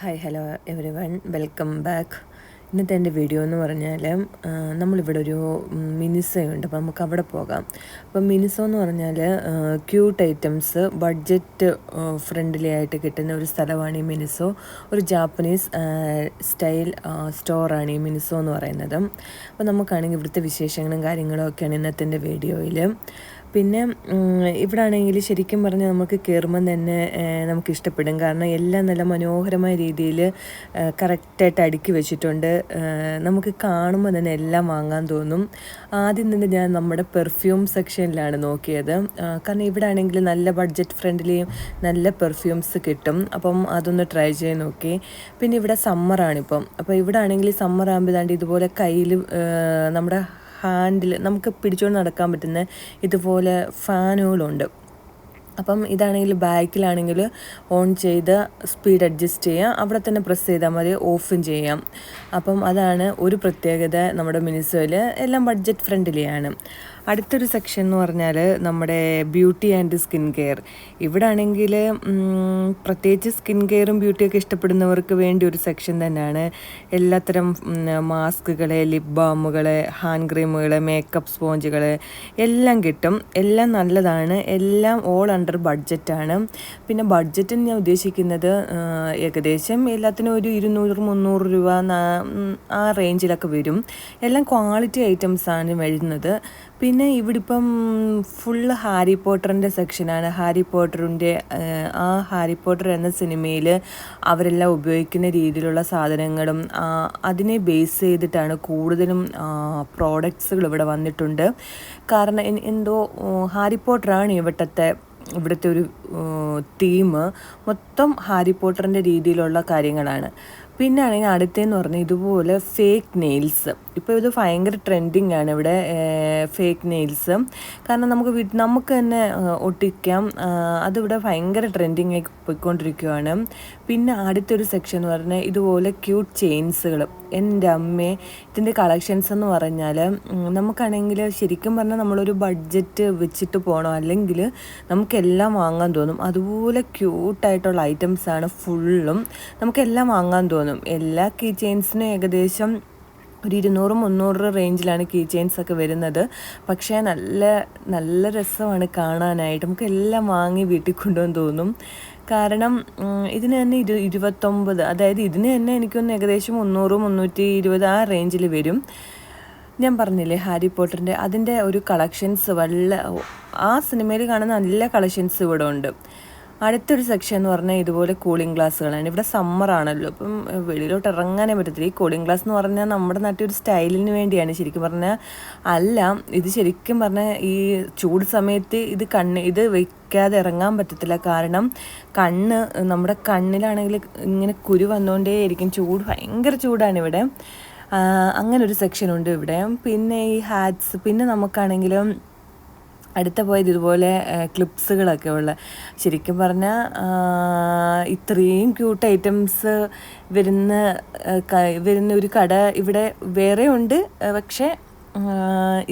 Hi hello everyone welcome back ഇന്നത്തെ എന്റെ video എന്ന് പറഞ്ഞാൽ നമ്മളിവിടെ ഒരു മിനിസോയുണ്ട് അപ്പോൾ നമുക്ക് അവിടെ പോകാം. അപ്പം മിനിസോ എന്ന് പറഞ്ഞാൽ ക്യൂട്ട് ഐറ്റംസ് ബഡ്ജറ്റ് ഫ്രണ്ട്ലി ആയിട്ട് കിട്ടുന്ന ഒരു സ്ഥലമാണ് ഈ മിനിസോ. ഒരു ജാപ്പനീസ് സ്റ്റൈൽ സ്റ്റോറാണ് ഈ മിനിസോ എന്ന് പറയുന്നത്. അപ്പോൾ നമുക്കാണെങ്കിൽ ഇവിടുത്തെ വിശേഷങ്ങളും കാര്യങ്ങളും ഒക്കെയാണ് ഇന്നത്തെ വീഡിയോയിൽ പിന്നെ ഇവിടെ ആണെങ്കിൽ ശരിക്കും പറഞ്ഞാൽ നമുക്ക് കയറുമ്പം തന്നെ നമുക്ക് ഇഷ്ടപ്പെടും കാരണം എല്ലാം നല്ല മനോഹരമായ രീതിയിൽ കറക്റ്റായിട്ട് അടുക്കി വെച്ചിട്ടുണ്ട്. നമുക്ക് കാണുമ്പോൾ തന്നെ എല്ലാം വാങ്ങാൻ തോന്നും. ആദ്യം തന്നെ ഞാൻ നമ്മുടെ പെർഫ്യൂം സെക്ഷനിലാണ് നോക്കിയത്. കാരണം ഇവിടെ ആണെങ്കിൽ നല്ല ബഡ്ജറ്റ് ഫ്രണ്ട്ലിയും നല്ല പെർഫ്യൂംസ് കിട്ടും. അപ്പം അതൊന്ന് ട്രൈ ചെയ്ത് നോക്കി. പിന്നെ ഇവിടെ സമ്മറാണിപ്പം. അപ്പോൾ ഇവിടെ ആണെങ്കിൽ സമ്മർ ആകുമ്പോൾ ഇതുപോലെ കയ്യിൽ നമ്മുടെ ഹാൻഡിൽ നമുക്ക് പിടിച്ചുകൊണ്ട് നടക്കാൻ പറ്റുന്ന ഇതുപോലെ ഫാനുകളുണ്ട്. അപ്പം ഇതാണെങ്കിൽ ബാക്കിലാണെങ്കിൽ ഓൺ ചെയ്ത് സ്പീഡ് അഡ്ജസ്റ്റ് ചെയ്യാം. അവിടെ തന്നെ പ്രസ് ചെയ്താൽ മതി ഓഫും ചെയ്യാം. അപ്പം അതാണ് ഒരു പ്രത്യേകത നമ്മുടെ മിനിസോയിൽ. എല്ലാം ബഡ്ജറ്റ് ഫ്രണ്ട്ലിയാണ് അടുത്തൊരു സെക്ഷൻ എന്ന് പറഞ്ഞാൽ നമ്മുടെ ബ്യൂട്ടി ആൻഡ് സ്കിൻ കെയർ ഇവിടെ ആണെങ്കിൽ പ്രത്യേകിച്ച് സ്കിൻ കെയറും ബ്യൂട്ടിയൊക്കെ ഇഷ്ടപ്പെടുന്നവർക്ക് വേണ്ടി ഒരു സെക്ഷൻ തന്നെയാണ്. എല്ലാത്തരം മാസ്കുകൾ ലിപ് ബാമുകൾ ഹാൻഡ് ക്രീമുകൾ മേക്കപ്പ് സ്പോഞ്ചുകൾ എല്ലാം കിട്ടും. എല്ലാം നല്ലതാണ്. എല്ലാം ഓൾ അണ്ടർ ബഡ്ജറ്റാണ് പിന്നെ ബഡ്ജറ്റ് ഞാൻ ഉദ്ദേശിക്കുന്നത് ഏകദേശം എല്ലാത്തിനും ഒരു ഇരുന്നൂറ് മുന്നൂറ് രൂപ ആ റേഞ്ചിലൊക്കെ വരും. എല്ലാം ക്വാളിറ്റി ഐറ്റംസ് ആണ് വരുന്നത്. പിന്നെ ഇവിടെ ഇപ്പം ഫുള്ള് ഹാരി പോട്ടറിന്റെ സെക്ഷനാണ് ഹാരി പോട്ടറിന്റെ ആ ഹാരി പോട്ടർ എന്ന സിനിമയിൽ അവരെല്ലാം ഉപയോഗിക്കുന്ന രീതിയിലുള്ള സാധനങ്ങളും അതിനെ ബേസ് ചെയ്തിട്ടാണ് കൂടുതലും പ്രോഡക്ട്സുകൾ ഇവിടെ വന്നിട്ടുണ്ട്. കാരണം എന്തോ ഹാരി പോട്ടറാണ് ഇവിടുത്തെ ഇവിടുത്തെ ഒരു തീം മൊത്തം ഹാരി പോട്ടറിന്റെ രീതിയിലുള്ള കാര്യങ്ങളാണ്. പിന്നെ ആണെങ്കിൽ അടുത്തതെന്ന് പറഞ്ഞാൽ ഇതുപോലെ ഫേക്ക് നെയിൽസ് ഇപ്പോൾ ഇത് ഭയങ്കര ട്രെൻഡിങ് ആണ് ഇവിടെ ഫേക്ക് നെയിൽസ് കാരണം നമുക്ക് വീട്ടിൽ നമുക്ക് തന്നെ ഒട്ടിക്കാം. അതിവിടെ ഭയങ്കര ട്രെൻഡിങ് ആയി പോയിക്കൊണ്ടിരിക്കുകയാണ് പിന്നെ അടുത്തൊരു സെക്ഷൻ എന്ന് പറഞ്ഞാൽ ഇതുപോലെ ക്യൂട്ട് ചെയിൻസുകൾ എന്റെ അമ്മേ ഇതിന്റെ കളക്ഷൻസ് എന്ന് പറഞ്ഞാൽ നമുക്കാണെങ്കിൽ ശരിക്കും പറഞ്ഞാൽ നമ്മളൊരു ബഡ്ജറ്റ് വെച്ചിട്ട് പോകണം? അല്ലെങ്കിൽ നമുക്കെല്ലാം വാങ്ങാൻ തോന്നും. അതുപോലെ ക്യൂട്ടായിട്ടുള്ള ഐറ്റംസാണ് ഫുള്ളും നമുക്കെല്ലാം വാങ്ങാൻ തോന്നും. എല്ലാ കീ ചെയിൻസിനും ഏകദേശം ഒരു ഇരുന്നൂറ് മുന്നൂറ് റേഞ്ചിലാണ് കീ ചെയിൻസ് ഒക്കെ വരുന്നത്. പക്ഷേ നല്ല നല്ല രസമാണ് കാണാനായിട്ട്. നമുക്ക് എല്ലാം വാങ്ങി വീട്ടിൽ കൊണ്ടുവന്ന് തോന്നും. കാരണം ഇതിന് തന്നെ ഇരു ഇരുപത്തൊമ്പത് അതായത് ഇതിന് തന്നെ എനിക്കൊന്ന് ഏകദേശം മുന്നൂറ് മുന്നൂറ്റി ഇരുപത് ആ റേഞ്ചിൽ വരും. ഞാൻ പറഞ്ഞില്ലേ ഹാരി പോട്ടറിന്റെ അതിന്റെ ഒരു കളക്ഷൻസ് വല്ല ആ സിനിമയിൽ കാണുന്ന നല്ല കളക്ഷൻസ് ഇവിടെ ഉണ്ട്. അടുത്തൊരു സെക്ഷൻ എന്ന് പറഞ്ഞാൽ ഇതുപോലെ കൂളിംഗ് ഗ്ലാസ്സുകളാണ് ഇവിടെ സമ്മർ ആണല്ലോ. അപ്പം വെളിയിലോട്ട് ഇറങ്ങാനേ പറ്റത്തില്ല. ഈ കൂളിംഗ് ഗ്ലാസ് എന്ന് പറഞ്ഞാൽ നമ്മുടെ നാട്ടിൽ ഒരു സ്റ്റൈലിന് വേണ്ടിയാണ് ശരിക്കും പറഞ്ഞാൽ അല്ല ഇത് ശരിക്കും പറഞ്ഞാൽ ഈ ചൂട് സമയത്ത് ഇത് കണ്ണ് ഇത് വെക്കാതെ ഇറങ്ങാൻ പറ്റത്തില്ല. കാരണം കണ്ണ് നമ്മുടെ കണ്ണിലാണെങ്കിൽ ഇങ്ങനെ കുരു വന്നുകൊണ്ടേയിരിക്കും ചൂട് ഭയങ്കര ചൂടാണ് ഇവിടെ. അങ്ങനൊരു സെക്ഷൻ ഉണ്ട് ഇവിടെ. പിന്നെ ഈ ഹാറ്റ്സ് പിന്നെ നമുക്കാണെങ്കിലും അടുത്ത പോയത് ഇതുപോലെ ക്ലിപ്സുകളൊക്കെ ഉള്ള. ശരിക്കും പറഞ്ഞാൽ ഇത്രയും ക്യൂട്ട് ഐറ്റംസ് വരുന്ന വരുന്ന ഒരു കട ഇവിടെ വേറെ ഉണ്ട്. പക്ഷേ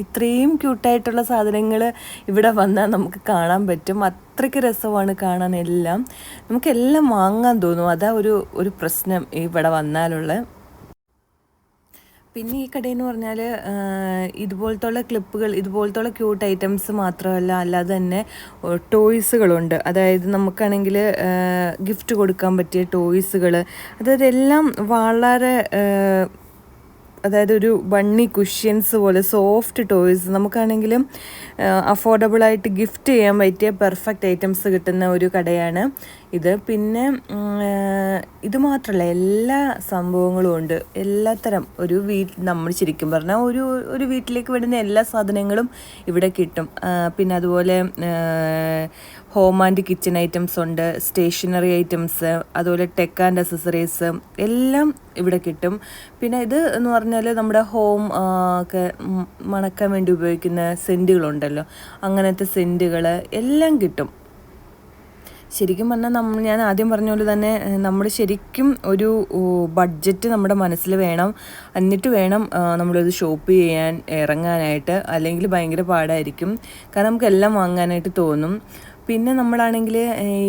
ഇത്രയും ക്യൂട്ടായിട്ടുള്ള സാധനങ്ങൾ ഇവിടെ വന്നാൽ നമുക്ക് കാണാൻ പറ്റും. അത്രയ്ക്ക് രസമാണ് കാണാൻ എല്ലാം. നമുക്കെല്ലാം വാങ്ങാൻ തോന്നും. അതാ ഒരു ഒരു പ്രശ്നം ഇവിടെ വന്നാലുള്ള പിന്നെ ഈ കടയെന്ന് പറഞ്ഞാൽ ഇതുപോലത്തുള്ള ക്ലിപ്പുകൾ ഇതുപോലത്തുള്ള ക്യൂട്ട് ഐറ്റംസ് മാത്രമല്ല അല്ലാതെ തന്നെ ടോയ്സുകളുണ്ട് അതായത് നമുക്കാണെങ്കിൽ ഗിഫ്റ്റ് കൊടുക്കാൻ പറ്റിയ ടോയ്സുകൾ അതായത് എല്ലാം വളരെ അതായത് ഒരു ബണ്ണി കുഷ്യൻസ് പോലെ സോഫ്റ്റ് ടോയ്സ് നമുക്കാണെങ്കിലും അഫോർഡബിളായിട്ട് ഗിഫ്റ്റ് ചെയ്യാൻ പറ്റിയ പെർഫെക്റ്റ് ഐറ്റംസ് കിട്ടുന്ന ഒരു കടയാണ് ഇത് പിന്നെ ഇത് മാത്രമല്ല എല്ലാ സംഭവങ്ങളും ഉണ്ട്. എല്ലാത്തരം ഒരു വീട്ടിൽ നമ്മൾ ശരിക്കും പറഞ്ഞാൽ ഒരു ഒരു വീട്ടിലേക്ക് വരുന്ന എല്ലാ സാധനങ്ങളും ഇവിടെ കിട്ടും. പിന്നെ അതുപോലെ ഹോം ആൻഡ് കിച്ചൺ ഐറ്റംസ് ഉണ്ട് സ്റ്റേഷനറി ഐറ്റംസ് അതുപോലെ ടെക് ആൻഡ് അസസറീസ് എല്ലാം ഇവിടെ കിട്ടും. പിന്നെ ഇത് എന്ന് പറഞ്ഞാൽ നമ്മുടെ ഹോം ഒക്കെ മണക്കാൻ വേണ്ടി ഉപയോഗിക്കുന്ന സെന്റുകളുണ്ടല്ലോ അങ്ങനത്തെ സെന്റുകൾ എല്ലാം കിട്ടും. ശരിക്കും പറഞ്ഞാൽ നമ്മൾ ഞാൻ ആദ്യം പറഞ്ഞ പോലെ തന്നെ നമ്മൾ ശരിക്കും ഒരു ബഡ്ജറ്റ് നമ്മുടെ മനസ്സിൽ വേണം. എന്നിട്ട് വേണം നമ്മളത് ഷോപ്പ് ചെയ്യാൻ ഇറങ്ങാനായിട്ട് അല്ലെങ്കിൽ ഭയങ്കര പാടായിരിക്കും. കാരണം നമുക്ക് എല്ലാം വാങ്ങാനായിട്ട് തോന്നും. പിന്നെ നമ്മളാണെങ്കിൽ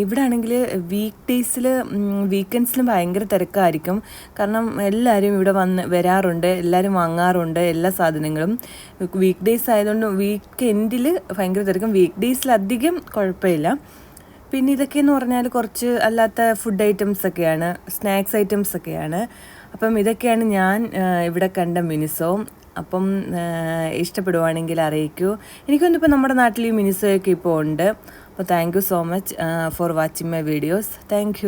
ഇവിടെ ആണെങ്കിൽ വീക്ക് ഡേയ്സിൽ വീക്കെൻഡ്സിലും ഭയങ്കര തിരക്കായിരിക്കും. കാരണം എല്ലാവരും ഇവിടെ വന്ന് വരാറുണ്ട് എല്ലാവരും വാങ്ങാറുണ്ട് എല്ലാ സാധനങ്ങളും. വീക്ക് ഡേയ്സ് ആയതുകൊണ്ട് വീക്ക് എൻഡിൽ ഭയങ്കര തിരക്കും. വീക്ക് ഡേയ്സിൽ അധികം കുഴപ്പമില്ല. പിന്നെ ഇതൊക്കെ എന്ന് പറഞ്ഞാൽ കുറച്ച് അല്ലാത്ത ഫുഡ് ഐറ്റംസ് ഒക്കെയാണ് സ്നാക്സ് ഐറ്റംസ് ഒക്കെയാണ്. അപ്പം ഇതൊക്കെയാണ് ഞാൻ ഇവിടെ കണ്ട മിനിസോ. അപ്പം ഇഷ്ടപ്പെടുവാണെങ്കിൽ അറിയിക്കൂ. എനിക്കൊന്നും ഇപ്പോൾ നമ്മുടെ നാട്ടിൽ ഈ മിനിസോയൊക്കെ ഇപ്പോൾ ഉണ്ട്. അപ്പോൾ thank you so much for watching my videos thank